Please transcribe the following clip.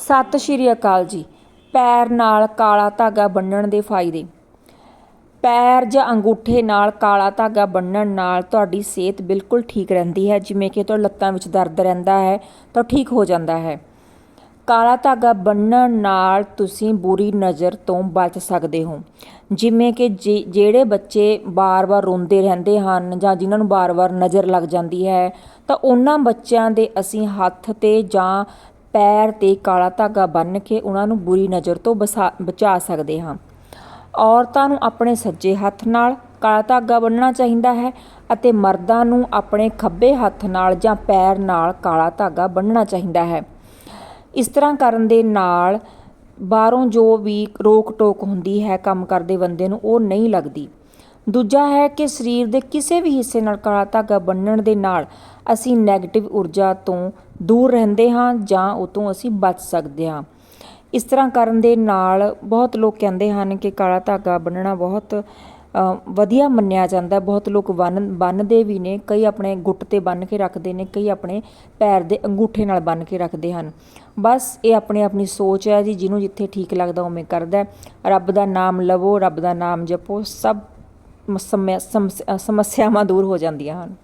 ਸਤਿ ਸ਼੍ਰੀ ਅਕਾਲ ਜੀ। ਪੈਰ ਨਾਲ ਕਾਲਾ ਧਾਗਾ ਬੰਨਣ ਦੇ ਫਾਇਦੇ। ਪੈਰ ਜਾਂ ਅੰਗੂਠੇ ਨਾਲ ਕਾਲਾ ਧਾਗਾ ਬੰਨਣ ਨਾਲ ਤੁਹਾਡੀ ਸਿਹਤ ਬਿਲਕੁਲ ਠੀਕ ਰਹਿੰਦੀ ਹੈ। ਜਿਵੇਂ ਕਿ ਤੁਹਾਡੇ ਲੱਤਾਂ ਵਿੱਚ ਦਰਦ ਰਹਿੰਦਾ ਹੈ ਤਾਂ ਠੀਕ ਹੋ ਜਾਂਦਾ ਹੈ। ਕਾਲਾ ਧਾਗਾ ਬੰਨਣ ਨਾਲ ਤੁਸੀਂ ਬੁਰੀ ਨਜ਼ਰ ਤੋਂ ਬਚ ਸਕਦੇ ਹੋ। ਜਿਵੇਂ ਕਿ ਜੇ- ਜਿਹੜੇ ਬੱਚੇ ਬਾਰ-ਬਾਰ ਰੋਂਦੇ ਰਹਿੰਦੇ ਹਨ ਜਾਂ ਜਿਨ੍ਹਾਂ ਨੂੰ ਬਾਰ-ਬਾਰ ਨਜ਼ਰ ਲੱਗ ਜਾਂਦੀ ਹੈ ਤਾਂ ਉਹਨਾਂ ਬੱਚਿਆਂ ਦੇ ਅਸੀਂ ਹੱਥ ਤੇ ਜਾਂ ਪੈਰ ਤੇ ਕਾਲਾ ਧਾਗਾ ਬੰਨ੍ਹ ਕੇ ਉਹਨਾਂ ਨੂੰ ਬੁਰੀ ਨਜ਼ਰ ਤੋਂ ਬਸਾ- ਬਚਾ ਸਕਦੇ ਹਾਂ। ਔਰਤਾਂ ਨੂੰ ਆਪਣੇ ਸੱਜੇ ਹੱਥ ਨਾਲ ਕਾਲਾ ਧਾਗਾ ਬੰਨ੍ਹਣਾ ਚਾਹੀਦਾ ਹੈ ਅਤੇ ਮਰਦਾਂ ਨੂੰ ਆਪਣੇ ਖੱਬੇ ਹੱਥ ਨਾਲ ਜਾਂ ਪੈਰ ਨਾਲ ਕਾਲਾ ਧਾਗਾ ਬੰਨ੍ਹਣਾ ਚਾਹੀਦਾ ਹੈ। ਇਸ ਤਰ੍ਹਾਂ ਕਰਨ ਦੇ ਨਾਲ ਬਾਹਰੋਂ ਜੋ ਵੀ ਰੋਕ ਟੋਕ ਹੁੰਦੀ ਹੈ ਕੰਮ ਕਰਦੇ ਬੰਦੇ ਨੂੰ ਉਹ ਨਹੀਂ ਲੱਗਦੀ। ਦੂਜਾ ਹੈ ਕਿ ਸਰੀਰ ਦੇ ਕਿਸੇ ਵੀ ਹਿੱਸੇ ਨਾਲ ਕਾਲਾ ਧਾਗਾ ਬੰਨਣ ਦੇ ਨਾਲ ਅਸੀਂ ਨੈਗੇਟਿਵ ਊਰਜਾ ਤੋਂ ਦੂਰ ਰਹਿੰਦੇ ਹਾਂ ਜਾਂ ਉਹ ਤੋਂ ਅਸੀਂ ਬਚ ਸਕਦੇ ਹਾਂ। ਇਸ ਤਰ੍ਹਾਂ ਕਰਨ ਦੇ ਨਾਲ ਬਹੁਤ ਲੋਕ ਕਹਿੰਦੇ ਹਨ ਕਿ ਕਾਲਾ ਧਾਗਾ ਬੰਨਣਾ ਬਹੁਤ ਵਧੀਆ ਮੰਨਿਆ ਜਾਂਦਾ ਬਹੁਤ ਲੋਕ ਬੰਨ, ਬੰਨਦੇ ਵੀ ਨੇ, ਕਈ ਆਪਣੇ ਗੁੱਟ ਤੇ ਬੰਨ ਕੇ ਰੱਖਦੇ ਨੇ, ਕਈ ਆਪਣੇ ਪੈਰ ਦੇ ਅੰਗੂਠੇ ਨਾਲ ਬੰਨ ਕੇ ਰੱਖਦੇ ਹਨ। ਬਸ ਇਹ ਆਪਣੀ ਆਪਣੀ ਸੋਚ ਹੈ ਜੀ, ਜਿਹਨੂੰ ਜਿੱਥੇ ਠੀਕ ਲੱਗਦਾ ਉਵੇਂ ਕਰਦਾ ਰੱਬ ਦਾ ਨਾਮ ਲਵੋ, ਰੱਬ ਦਾ ਨਾਮ ਜਪੋ, ਸਭ ਸਮੱਸਿਆਵਾਂ ਦੂਰ ਹੋ ਜਾਂਦੀਆਂ ਹਨ।